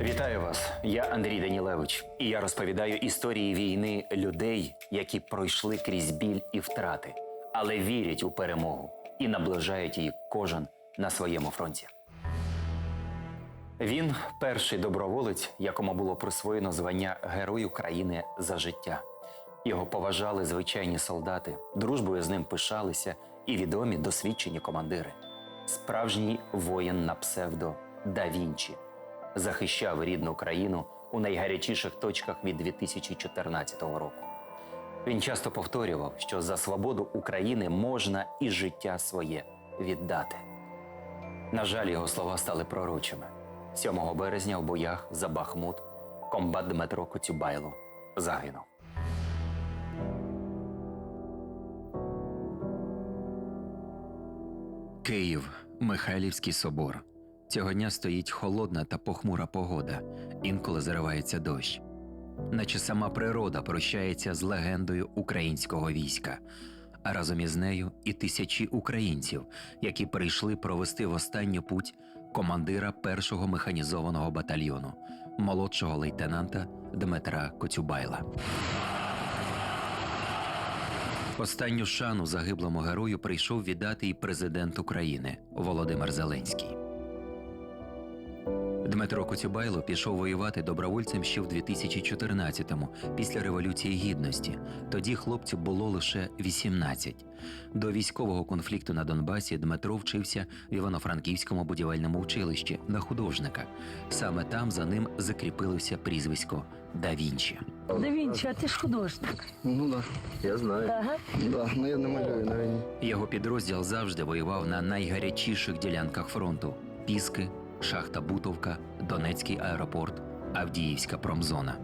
Вітаю вас! Я Андрій Данілевич, і я розповідаю історії війни людей, які пройшли крізь біль і втрати, але вірять у перемогу і наближають її кожен на своєму фронті. Він перший доброволець, якому було присвоєно звання Герой України за життя. Його поважали звичайні солдати, дружбою з ним пишалися і відомі досвідчені командири. Справжній воїн на псевдо Да Вінчі захищав рідну країну у найгарячіших точках від 2014 року. Він часто повторював, що за свободу України можна і життя своє віддати. На жаль, його слова стали пророчими. 7 березня в боях за Бахмут комбат Дмитро Коцюбайло загинув. Київ, Михайлівський собор. Цього дня стоїть холодна та похмура погода, інколи заривається дощ. Наче сама природа прощається з легендою українського війська, а разом із нею і тисячі українців, які прийшли провести в останню путь командира першого механізованого батальйону, молодшого лейтенанта Дмитра Коцюбайла. Останню шану загиблому герою прийшов віддати і президент України Володимир Зеленський. Дмитро Коцюбайло пішов воювати добровольцем ще в 2014-му, після Революції Гідності. Тоді хлопцю було лише 18. До військового конфлікту на Донбасі Дмитро вчився в Івано-Франківському будівельному училищі на художника. Саме там за ним закріпилося прізвисько Да Вінчі. Да Вінчі, а ти ж художник. Ну да, я знаю. Ага. Да, ну я не малюю на війні. Його підрозділ завжди воював на найгарячіших ділянках фронту: Піски, Шахта Бутовка, Донецький аеропорт, Авдіївська промзона.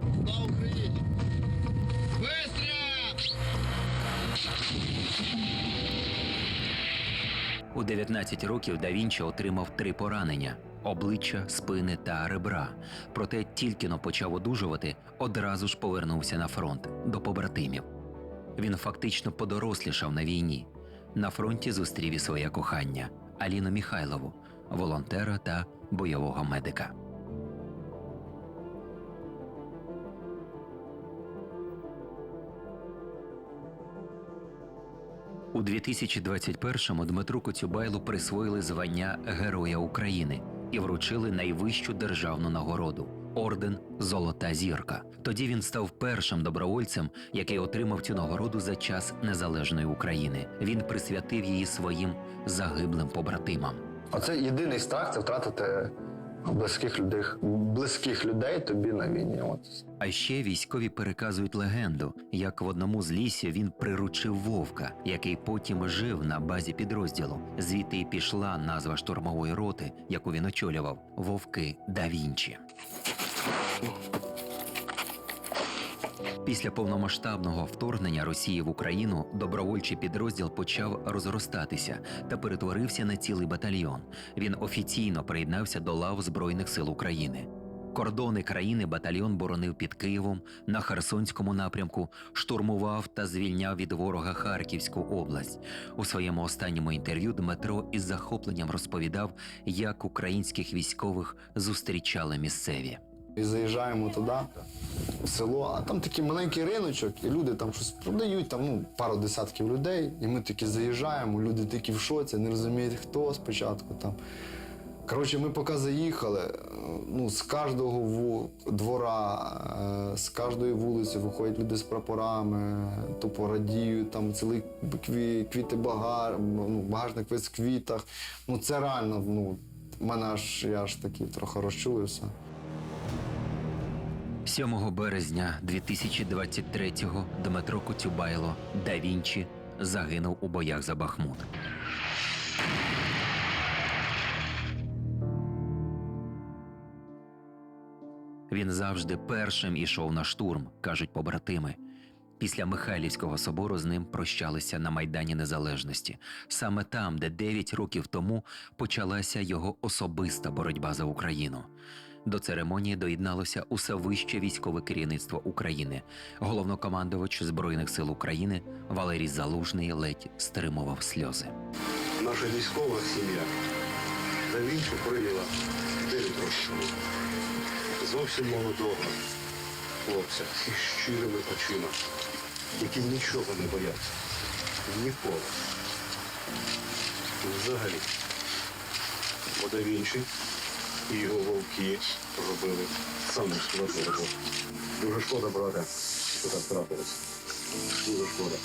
У 19 років Да Вінчі отримав три поранення: обличчя, спини та ребра. Проте тільки но почав одужувати, одразу ж повернувся на фронт до побратимів. Він фактично подорослішав на війні. На фронті зустрів і своє кохання Аліну Міхайлову, волонтера та бойового медика. У 2021-му Дмитру Коцюбайлу присвоїли звання Героя України і вручили найвищу державну нагороду орден Золота зірка. Тоді він став першим добровольцем, який отримав цю нагороду за час незалежної України. Він присвятив її своїм загиблим побратимам. Оце єдиний страх це втратити близьких людей, близьких людей тобі на війні. От. А ще військові переказують легенду, як в одному з лісів він приручив вовка, який потім жив на базі підрозділу. Звідти й пішла назва штурмової роти, яку він очолював Вовки да Вінчі. Після повномасштабного вторгнення Росії в Україну добровольчий підрозділ почав розростатися та перетворився на цілий батальйон. Він офіційно приєднався до лав Збройних сил України. Кордони країни батальйон боронив під Києвом на Херсонському напрямку, штурмував та звільняв від ворога Харківську область. У своєму останньому інтерв'ю Дмитро із захопленням розповідав, як українських військових зустрічали місцеві. І заїжджаємо туди, в село, а там такий маленький риночок, і люди там щось продають, там ну, пару десятків людей. І ми такі заїжджаємо, люди такі в шоці, не розуміють, хто спочатку там. Коротше, ми поки заїхали, ну, з кожного двора, е, з кожної вулиці виходять люди з прапорами, тупо радіють, там цілий кві, квіти багар, ну, багажник весь в квітах. Ну це реально, ну, мене аж я аж такий трохи розчулився. 7 березня 2023-го Дмитро Коцюбайло да Вінчі загинув у боях за Бахмут. Він завжди першим ішов на штурм, кажуть побратими. Після Михайлівського собору з ним прощалися на Майдані Незалежності, саме там, де 9 років тому почалася його особиста боротьба за Україну. До церемонії доєдналося усе вище військове керівництво України. Головнокомандувач Збройних сил України Валерій Залужний ледь стримував сльози. Наша військова сім'я за Вінчу прийняла 9 років. зовсім молодого хлопця із щирими очима, які нічого не бояться. Ніколи. Взагалі. Бо да Вінчі і його вовки робили саму складну роботу. Дуже шкода, брате, що так трапилось. Дуже шкода.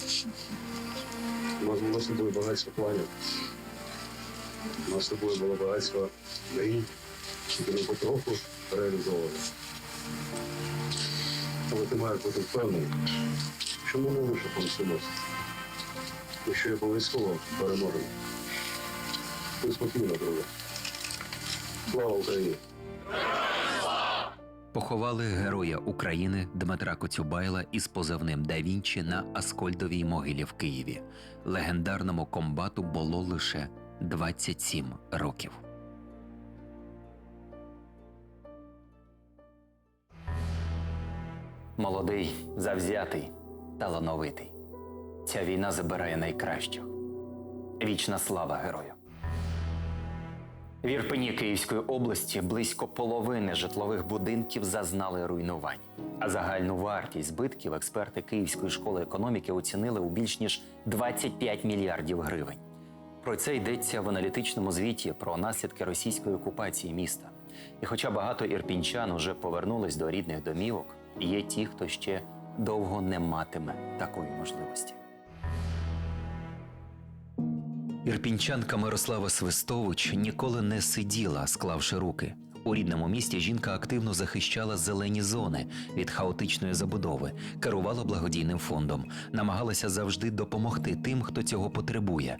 У нас було з тобою багатство планів. У нас з тобою було багатство мрій, які ми потроху реалізовували. Але ти маєш бути впевнений, що ми не лише помстимося. І що обов'язково переможемо. Ти спокійно, друже. Слава Україні! Поховали героя України Дмитра Коцюбайла із позивним Да Вінчі на Аскольдовій могилі в Києві. Легендарному комбату було лише 27 років. Молодий, завзятий, талановитий. Ця війна забирає найкращих. Вічна слава герою. В Ірпені Київської області близько половини житлових будинків зазнали руйнувань. А загальну вартість збитків експерти Київської школи економіки оцінили у більш ніж 25 мільярдів гривень. Про це йдеться в аналітичному звіті про наслідки російської окупації міста. І хоча багато ірпінчан уже повернулись до рідних домівок, є ті, хто ще довго не матиме такої можливості. Ірпінчанка Мирослава Свистович ніколи не сиділа, склавши руки. У рідному місті жінка активно захищала зелені зони від хаотичної забудови, керувала благодійним фондом, намагалася завжди допомогти тим, хто цього потребує,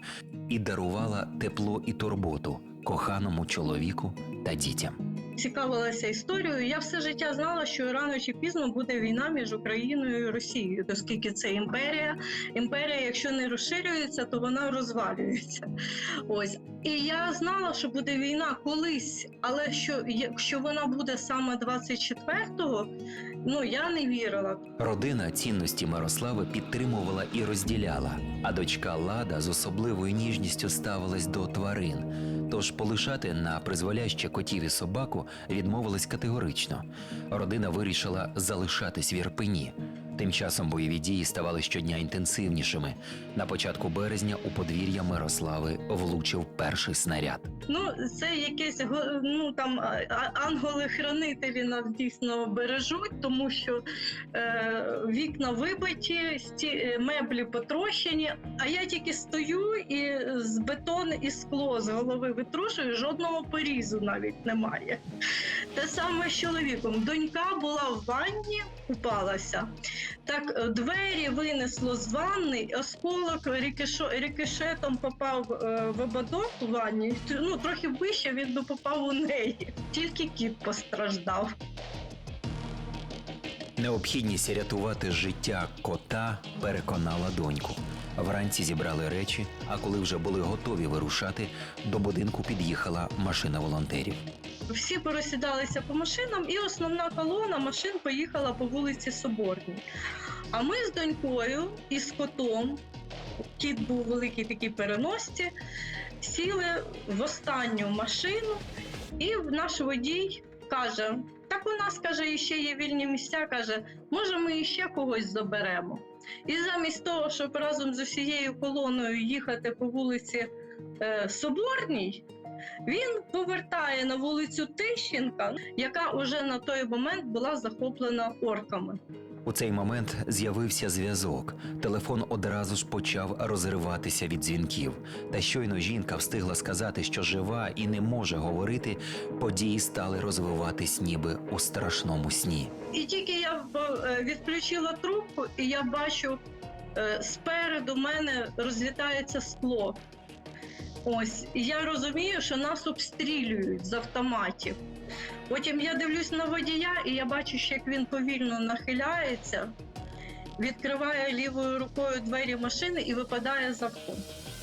і дарувала тепло і турботу коханому чоловіку та дітям. Цікавилася історією. Я все життя знала, що рано чи пізно буде війна між Україною і Росією, оскільки це імперія. Імперія, якщо не розширюється, то вона розвалюється. Ось і я знала, що буде війна колись, але що якщо вона буде саме 24-го, ну я не вірила. Родина цінності Мирослави підтримувала і розділяла, а дочка Лада з особливою ніжністю ставилась до тварин. Тож полишати на призволяще котів і собаку відмовилась категорично. Родина вирішила залишатись в Ірпені. Тим часом бойові дії ставали щодня інтенсивнішими. На початку березня у подвір'я Мирослави влучив перший снаряд. Ну, це якесь ну там а- а- ангели-хранителі нас дійсно бережуть, тому що е, вікна вибиті, сті, е, меблі потрощені. А я тільки стою і з бетон і скло з голови витрушую, жодного порізу навіть немає. Те саме з чоловіком. Донька була в ванні, купалася. Так е, двері винесло з ванни, осколок рикошо, рикошетом попав е, в ободок у ванні. Ну, трохи вище він би попав у неї. Тільки кіт постраждав. Необхідність рятувати життя кота переконала доньку. Вранці зібрали речі, а коли вже були готові вирушати, до будинку під'їхала машина волонтерів. Всі порозсідалися по машинам, і основна колона машин поїхала по вулиці Соборній. А ми з донькою і з котом, кіт був великий такий переносці, сіли в останню машину, і наш водій каже: так у нас каже, ще є вільні місця. каже, може, ми іще когось заберемо. І замість того, щоб разом з усією колоною їхати по вулиці е, Соборній, він повертає на вулицю Тищенка, яка уже на той момент була захоплена орками. У цей момент з'явився зв'язок. Телефон одразу ж почав розриватися від дзвінків. Та щойно жінка встигла сказати, що жива і не може говорити, події стали розвиватись ніби у страшному сні. І тільки я е, відключила трубку, і я бачу е, спереду мене розлітається скло. Ось, я розумію, що нас обстрілюють з автоматів. Потім я дивлюсь на водія, і я бачу, що як він повільно нахиляється, відкриває лівою рукою двері машини і випадає з авто.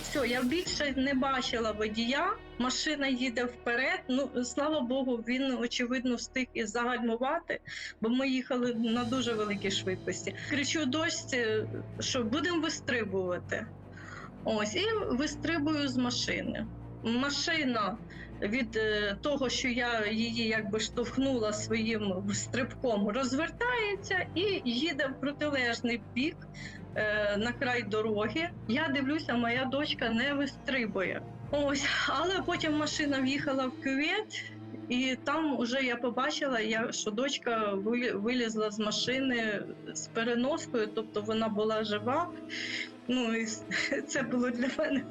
Все, я більше не бачила водія. Машина їде вперед. Ну слава Богу, він очевидно встиг і загальмувати, бо ми їхали на дуже великій швидкості. Кричу дочці, що будемо вистрибувати. Ось і вистрибую з машини. машина від е, того, що я її якби штовхнула своїм стрибком, розвертається і їде в протилежний бік е, на край дороги. Я дивлюся, моя дочка не вистрибує. Ось, але потім машина в'їхала в кювет, і там вже я побачила, що дочка вилізла з машини з переноскою, тобто вона була жива. Ну і це було для мене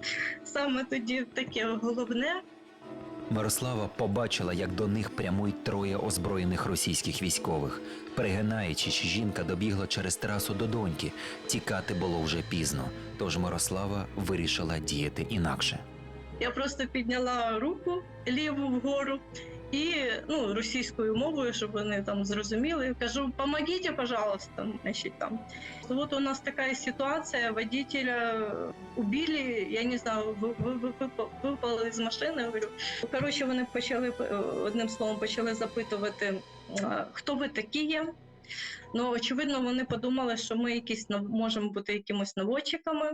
саме тоді таке головне. Мирослава побачила, як до них прямують троє озброєних російських військових. Перегинаючись, жінка добігла через трасу до доньки. Тікати було вже пізно, тож Мирослава вирішила діяти інакше. Я просто підняла руку ліву вгору і ну, російською мовою, щоб вони там зрозуміли. Кажу, помогіть, пожалуйста. Значить, там. Вот у нас така ситуація. водителя убили, я не знаю, ви- ви- ви- випа- випали з машини. Говорю. Коротше, вони почали е, одним словом почали запитувати, хто ви такі є. Ну, очевидно, вони подумали, що ми якісь можемо бути якимось наводчиками,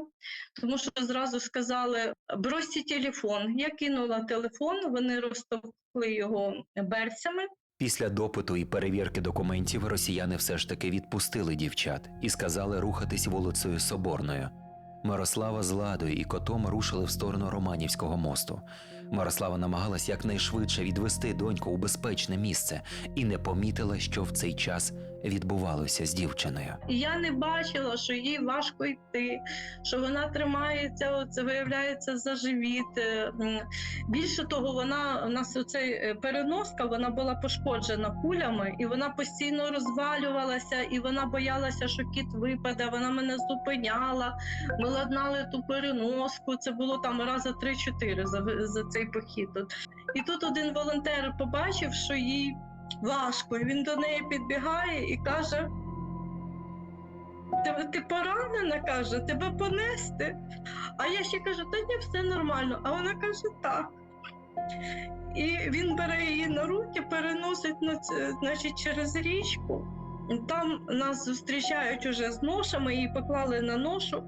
тому що зразу сказали: бросьте телефон. Я кинула телефон, вони розтовкли його берцями. Після допиту і перевірки документів росіяни все ж таки відпустили дівчат і сказали рухатись вулицею Соборною. Мирослава з Ладою і котом рушили в сторону Романівського мосту. Мирослава намагалась якнайшвидше відвести доньку у безпечне місце і не помітила, що в цей час відбувалося з дівчиною. Я не бачила, що їй важко йти, що вона тримається, це виявляється за живіт. Е. Більше того, вона у нас оцей е, переноска, вона була пошкоджена кулями, і вона постійно розвалювалася, і вона боялася, що кіт випаде. Вона мене зупиняла. Ми ладнали ту переноску. Це було там рази три-чотири за, за цей похід. І тут один волонтер побачив, що їй важко. Він до неї підбігає і каже: Ти, ти поранена, каже, тебе понести. А я ще кажу, та ні, все нормально. А вона каже, так. І він бере її на руки, переносить на значить, через річку. Там нас зустрічають уже з ношами, її поклали на ношу.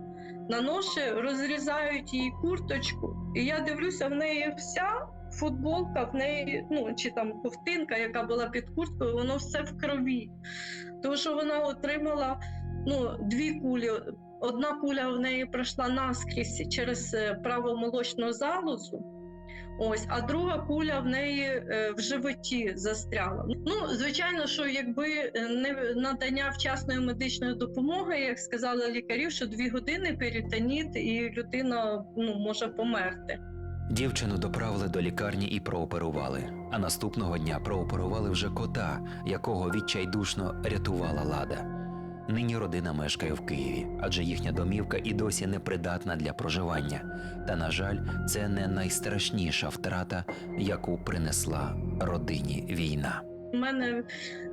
На ноші розрізають їй курточку, і я дивлюся, в неї вся футболка, в неї, ну чи там ковтинка, яка була під курткою, воно все в крові. Тому що вона отримала ну, дві кулі. Одна куля в неї пройшла наскрізь через е, праву молочну залозу. Ось, а друга куля в неї е, в животі застряла. Ну, звичайно, що якби е, не надання вчасної медичної допомоги, як сказали лікарі, що дві години перитоніт і людина ну, може померти. Дівчину доправили до лікарні і прооперували. А наступного дня прооперували вже кота, якого відчайдушно рятувала лада. Нині родина мешкає в Києві, адже їхня домівка і досі непридатна для проживання. Та, на жаль, це не найстрашніша втрата, яку принесла родині війна. У мене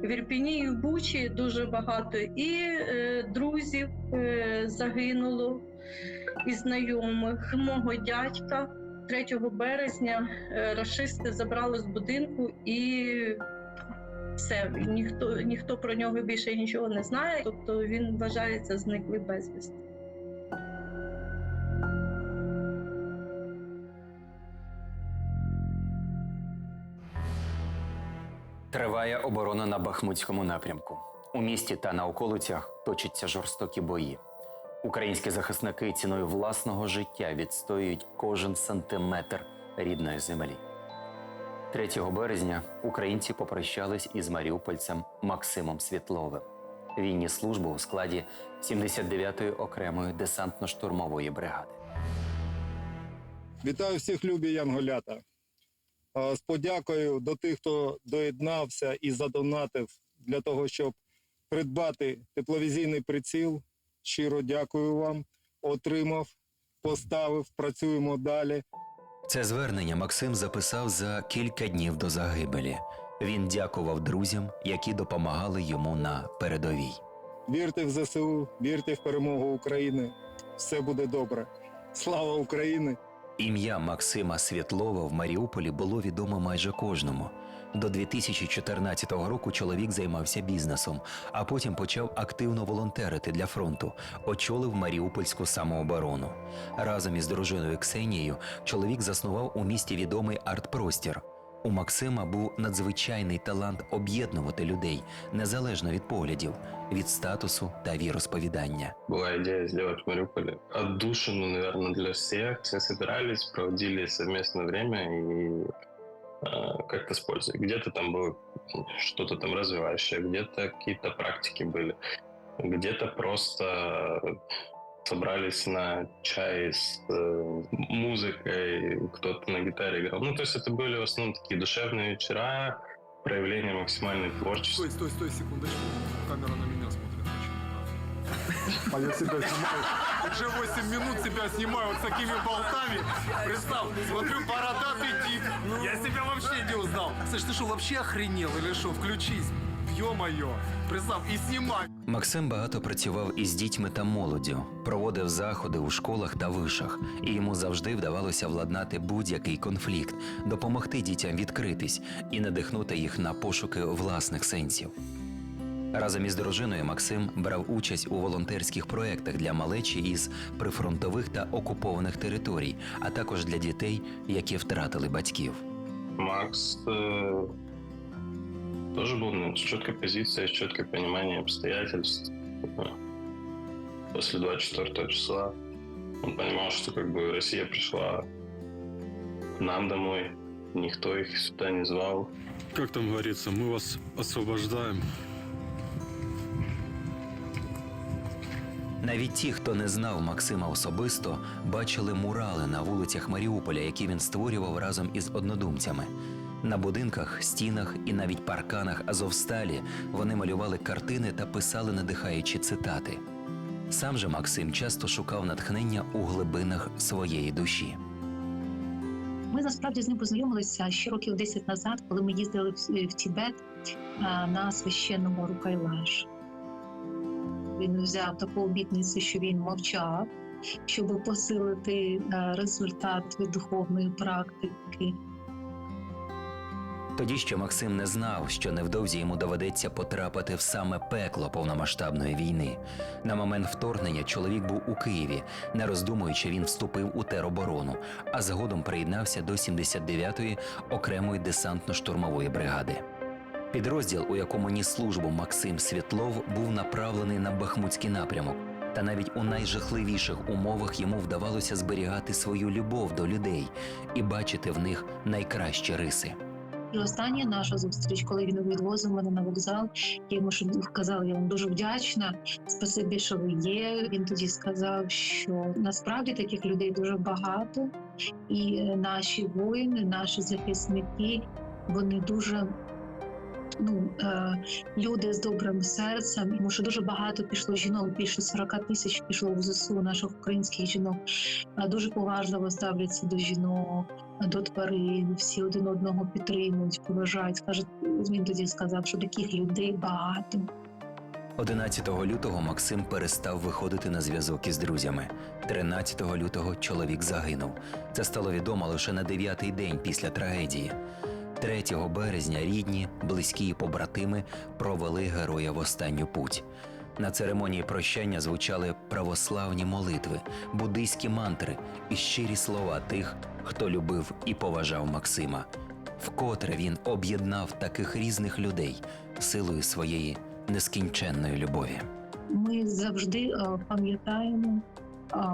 в Ірпіні і в Бучі дуже багато і е, друзів е, загинуло, і знайомих. Мого дядька 3 березня е, рашисти забрали з будинку і все, ніхто, ніхто про нього більше нічого не знає. Тобто він вважається зниклий безвісти. Триває оборона на Бахмутському напрямку. У місті та на околицях точаться жорстокі бої. Українські захисники ціною власного життя відстоюють кожен сантиметр рідної землі. 3 березня українці попрощались із маріупольцем Максимом Світловим. Він ніс службу у складі 79-ї окремої десантно-штурмової бригади. Вітаю всіх, любі янголята. З подякою до тих, хто доєднався і задонатив для того, щоб придбати тепловізійний приціл. Щиро дякую вам. Отримав, поставив, працюємо далі. Це звернення Максим записав за кілька днів до загибелі. Він дякував друзям, які допомагали йому на передовій. Вірте в ЗСУ, вірте в перемогу України. Все буде добре. Слава Україні! Ім'я Максима Світлова в Маріуполі було відомо майже кожному. До 2014 року чоловік займався бізнесом, а потім почав активно волонтерити для фронту, очолив Маріупольську самооборону. Разом із дружиною Ксенією чоловік заснував у місті відомий арт-простір. У Максима був надзвичайний талант об'єднувати людей незалежно від поглядів, від статусу та віросповідання. была идея сделать в Мариуполе отдушину, наверное, для всех. Все собирались, проводили совместное время э, как-то с пользой. Где-то там было что-то там развивающее, где-то какие-то практики были, где-то просто собрались на чай с э, музыкой, кто-то на гитаре играл. Ну, то есть это были в основном такие душевные вечера, проявление максимальной творчества. Стой, стой, стой, секундочку. Камера на меня. А я себе знімаю. Уже 8 минут себя снимаю вот с такими болтами. Представь, смотрю, бородатый тип. Я себя вообще не узнал. Слышь, ты что, вообще охренел или что? Включись. Ё-моё. Представь, и снимай. Максим багато працював із дітьми та молоддю, проводив заходи у школах та вишах, і йому завжди вдавалося владнати будь-який конфлікт, допомогти дітям відкритись і надихнути їх на пошуки власних сенсів. Разом із дружиною Максим брав участь у волонтерських проєктах для малечі із прифронтових та окупованих територій, а також для дітей, які втратили батьків. Макс э, тоже был ну, с четкой позицией, с четкое понимание обстоятельств. Э, После 24 числа он понимал, что как бы Россия пришла к нам домой, никто их сюда не звал. Как там говорится, мы вас освобождаем. Навіть ті, хто не знав Максима особисто, бачили мурали на вулицях Маріуполя, які він створював разом із однодумцями. На будинках, стінах і навіть парканах Азовсталі вони малювали картини та писали надихаючі цитати. Сам же Максим часто шукав натхнення у глибинах своєї душі. Ми насправді з ним познайомилися ще років 10 назад, коли ми їздили в, в Тібет на священному Рукайлаш. Він взяв таку обітницю, що він мовчав, щоб посилити результат від духовної практики. Тоді ще Максим не знав, що невдовзі йому доведеться потрапити в саме пекло повномасштабної війни. На момент вторгнення чоловік був у Києві. Не роздумуючи, він вступив у тероборону, а згодом приєднався до 79-ї окремої десантно-штурмової бригади. Підрозділ, у якому ніс службу Максим Світлов, був направлений на Бахмутський напрямок. Та навіть у найжахливіших умовах йому вдавалося зберігати свою любов до людей і бачити в них найкращі риси. І остання наша зустріч, коли він відвозив мене на вокзал, я йому казала, я вам дуже вдячна. Спасибі, що ви є. Він тоді сказав, що насправді таких людей дуже багато, і е, наші воїни, наші захисники, вони дуже. Ну, е, люди з добрим серцем, тому що дуже багато пішло жінок, більше 40 тисяч пішло в ЗСУ наших українських жінок. Е, Дуже поважливо ставляться до жінок, до тварин, всі один одного підтримують, поважають. Каже, він тоді сказав, що таких людей багато. 11 лютого Максим перестав виходити на зв'язок із друзями. 13 лютого чоловік загинув. Це стало відомо лише на дев'ятий день після трагедії. 3 березня рідні, близькі і побратими провели героя в останню путь. На церемонії прощання звучали православні молитви, буддийські мантри і щирі слова тих, хто любив і поважав Максима. Вкотре він об'єднав таких різних людей силою своєї нескінченної любові. Ми завжди е, пам'ятаємо,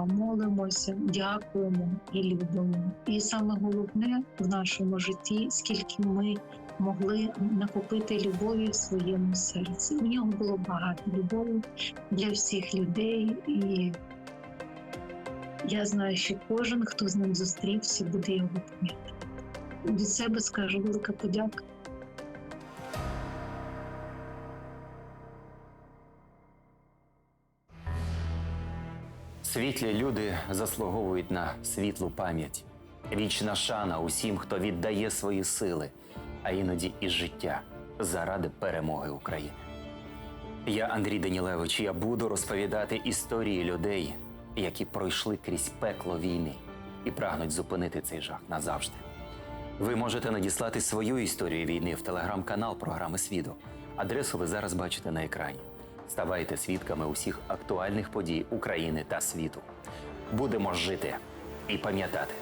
молимося, дякуємо і любимо. І саме головне в нашому житті, скільки ми могли накопити любові в своєму серці. У нього було багато любові для всіх людей, і я знаю, що кожен, хто з ним зустрівся, буде його пам'ятати. Від себе скажу велика подяка. Світлі люди заслуговують на світлу пам'ять. Вічна шана усім, хто віддає свої сили, а іноді і життя заради перемоги України. Я Андрій Данілевич. Я буду розповідати історії людей, які пройшли крізь пекло війни, і прагнуть зупинити цей жах назавжди. Ви можете надіслати свою історію війни в телеграм-канал програми Свідо. Адресу ви зараз бачите на екрані. Ставайте свідками усіх актуальних подій України та світу. Будемо жити і пам'ятати.